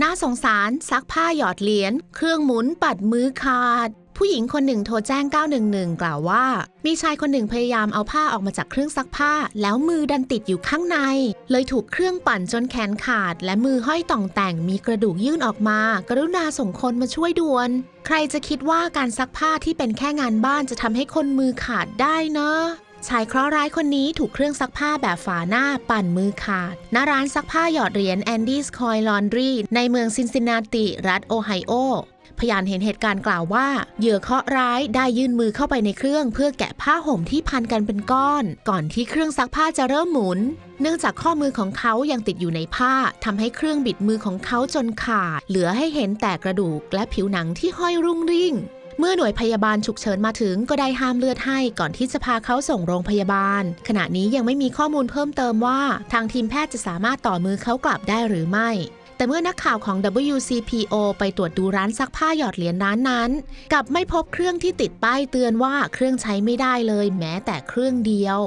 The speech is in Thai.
น่าสงสารซักผ้าหยอดเหรียญเครื่องหมุนปัดมือขาด ผู้หญิงคนหนึ่งโทรแจ้ง 911 กล่าวว่า มีชายคนหนึ่งพยายามเอาผ้าออกมาจากเครื่องซักผ้า แล้วมือดันติดอยู่ข้างใน เลยถูกเครื่องปั่นจนแขนขาด และมือห้อยต่องแต่งมีกระดูกยื่นออกมา กรุณาส่งคนมาช่วยด่วน ใครจะคิดว่าการซักผ้าที่เป็นแค่งานบ้านจะทำให้คนมือขาดได้เนาะ ชายเคราะห์ร้ายคนนี้ถูกเครื่องซักผ้าแบบฝาหน้าปั่นมือขาด ณ ร้านซักผ้าหยอดเหรียญ Andy's Coin Laundry ในเมืองซินซินนาติ รัฐโอไฮโอ พยานเห็นเหตุการณ์กล่าวว่า เหยื่อเคราะห์ร้ายได้ยื่นมือเข้าไปในเครื่อง เพื่อแกะผ้าห่มที่พันกันเป็นก้อน ก่อนที่เครื่องซักผ้าจะเริ่มหมุน เนื่องจากข้อมือของเขายังติดอยู่ในผ้าทำให้เครื่องบิดมือของเขาจนขาด เหลือให้เห็นแต่กระดูกและผิวหนังที่ห้อยรุ่งริ่ง เมื่อหน่วยพยาบาลฉุกเฉินมาถึงก็ได้ห้ามเลือดให้ก่อนที่จะพาเขาส่งโรงพยาบาล ขณะนี้ยังไม่มีข้อมูลเพิ่มเติมว่า ทางทีมแพทย์จะสามารถต่อมือเขากลับได้หรือไม่ แต่เมื่อนักข่าวของ WCPO ไปตรวจดูร้านซักผ้าหยอดเหรียญร้านนั้น กลับไม่พบเครื่องที่ติดป้ายเตือนว่าเครื่องใช้ไม่ได้เลย แม้แต่เครื่องเดียว